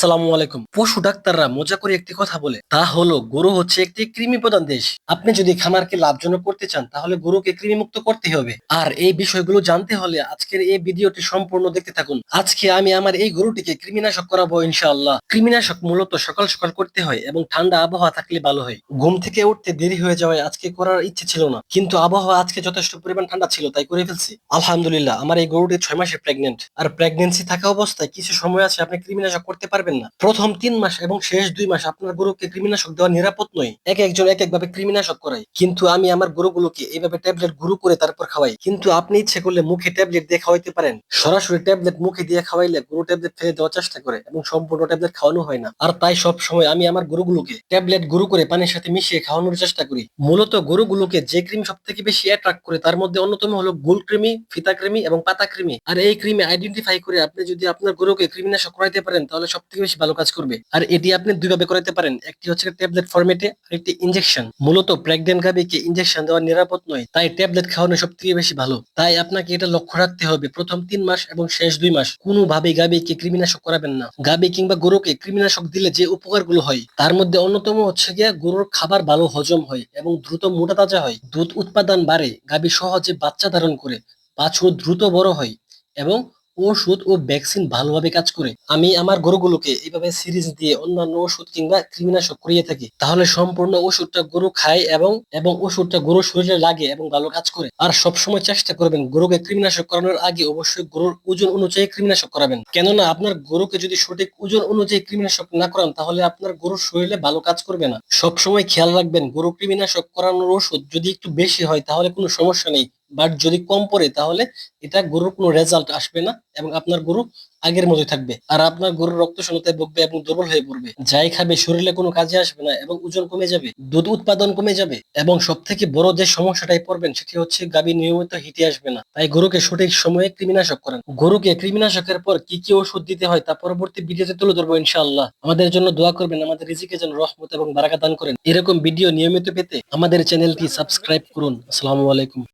আসসালামু আলাইকুম। পশু ডাক্তাররা মজা করে একটি কথা বলে, তা হলো গরু হচ্ছে একটি কৃমি প্রধান দেশ। আপনি যদি খামারকে লাভজনক করতে চান, তাহলে গরুকে কৃমি মুক্ত করতে হবে। আর এই বিষয়গুলো জানতে হলে আজকের এই ভিডিওটি সম্পূর্ণ দেখতে থাকুন। আজকে আমি আমার এই গরুটিকে কৃমিনাশক করাবো ইনশাআল্লাহ। কৃমিনাশক মূলত সকাল সকাল করতে হয় এবং ঠান্ডা আবহাওয়া থাকলে ভালো হয়। ঘুম থেকে উঠতে দেরি হয়ে যাওয়ায় আজকে করার ইচ্ছে ছিল না। কিন্তু আবহাওয়া আজকে যথেষ্ট পরিমাণ ঠান্ডা ছিল, তাই করে ফেলছি। আলহামদুলিল্লাহ, আমার এই গরুটি ছয় মাসে প্রেগনেন্ট আর প্রেগনেন্সি থাকা অবস্থায় কিছু সময় আছে আপনি কৃমিনাশক করতে পারবেন না। প্রথম তিন মাস এবং শেষ দুই মাস আপনার গরুকে কৃমিনাশক দেওয়া নিরাপদ নয়। এক একজন এক একভাবে কৃমিনাশক করায়। কিন্তু আমি আমার গরুগুলোকে এইভাবে ট্যাবলেট গুরু করে তারপর খাওয়াই। কিন্তু আপনি ইচ্ছে করলে মুখে ট্যাবলেট দিয়ে খাওয়াইতে পারেন। সরাসরি ট্যাবলেট মুখে দিয়ে খাওয়াইলে গরু ট্যাবলেট ফেলে দেওয়ার চেষ্টা করে এবং সম্পূর্ণ ট্যাবলেট খাওয়ানো হয় না। আর তাই সব সময় আমি আমার গরুগুলোকে ট্যাবলেট গুরু করে পানির সাথে মিশিয়ে খাওয়ানোর চেষ্টা করি। মূলত গরুগুলোকে যে ক্রিম সব থেকে বেশি অ্যাট্রাক্ট করে তার মধ্যে অন্যতম হলো গুল কৃমি ফিতা কৃমি এবং পাতা কৃমি আর এই ক্রিমে আইডেন্টিফাই করে আপনি যদি আপনার গরুকে কৃমিনাশক করাইতে পারেন তাহলে সব থেকে বেশি ভালো কাজ করবে। আর এটি আপনি দুইভাবে করাতে পারেন। একটি হচ্ছে ট্যাবলেট ফরম্যাটে আর একটি ইনজেকশন মূলত প্রেগনেন্ট গাবিকে ইনজেকশন দেওয়া নিরাপদ নয়, তাই ট্যাবলেট খাওয়ানো সব থেকে বেশি ভালো। তাই আপনাকে এটা লক্ষ্য রাখতে হবে, প্রথম তিন মাস এবং শেষ দুই মাস। কোনোভাবেই গাবিকে কৃমিনাশক করাবেন না। গাবি কিংবা গরুকে কৃমিনাশক দিলে যে উপকারগুলো হয়, তার মধ্যে অন্যতম হচ্ছে গিয়া গরুর খাবার ভালো হজম হয় এবং দ্রুত মোটা তাজা হয়। দুধ উৎপাদন বাড়ে গাবি সহজে বাচ্চা ধারণ করে। বাছুর দ্রুত বড় হয় এবং ওষুধ ও ভ্যাকসিন ভালোভাবে কাজ করে আমি আমার গরুগুলোকে এইভাবে সিরিজ দিয়ে অন্যান্য ওষুধ কিংবা কৃমিনাশক করিয়ে থাকি, তাহলে সম্পূর্ণ ওষুধটা গরু খায় এবং এবং ওষুধটা গরুর শরীরে লাগে এবং ভালো কাজ করে। আর সবসময় চেষ্টা করবেন গরুকে কৃমিনাশক করানোর আগে অবশ্যই গরুর ওজন অনুযায়ী কৃমিনাশক করাবেন। কেননা আপনার গরুকে যদি সঠিক ওজন অনুযায়ী কৃমিনাশক না করান, তাহলে আপনার গরুর শরীরে ভালো কাজ করবে না। সবসময় খেয়াল রাখবেন গরু কৃমিনাশক করানোর ওষুধ যদি একটু বেশি হয়, তাহলে কোনো সমস্যা নেই। বাট যদি কম পড়ে, তাহলে এটা গরুর কোনো রেজাল্ট আসবে না এবং আপনার গরু আগের মতোই থাকবে। আর আপনার গরুর রক্ত শূন্যতায় ভুগবে এবং দুর্বল হয়ে পড়বে। যাই খাবে, শরীরে কোনো কাজে আসবে না এবং ওজন কমে যাবে, দুধ উৎপাদন কমে যাবে এবং সব থেকে বড় যে সমস্যাটাই পড়বেন, সেটি হচ্ছে গাভী নিয়মিত হিটে আসবে না। তাই গরুকে সঠিক সময়ে কৃমিনাশক করেন। গরুকে কৃমিনাশকের পর কি কি ওষুধ দিতে হয় তা পরবর্তী ভিডিওতে তুলে ধরবো ইনশাআল্লাহ। আমাদের জন্য দোয়া করবেন, আমাদের রিজিকে যেন রহমত এবং বারাকা দান করেন। এরকম ভিডিও নিয়মিত পেতে আমাদের চ্যানেলটি সাবস্ক্রাইব করুন। আসসালামু আলাইকুম।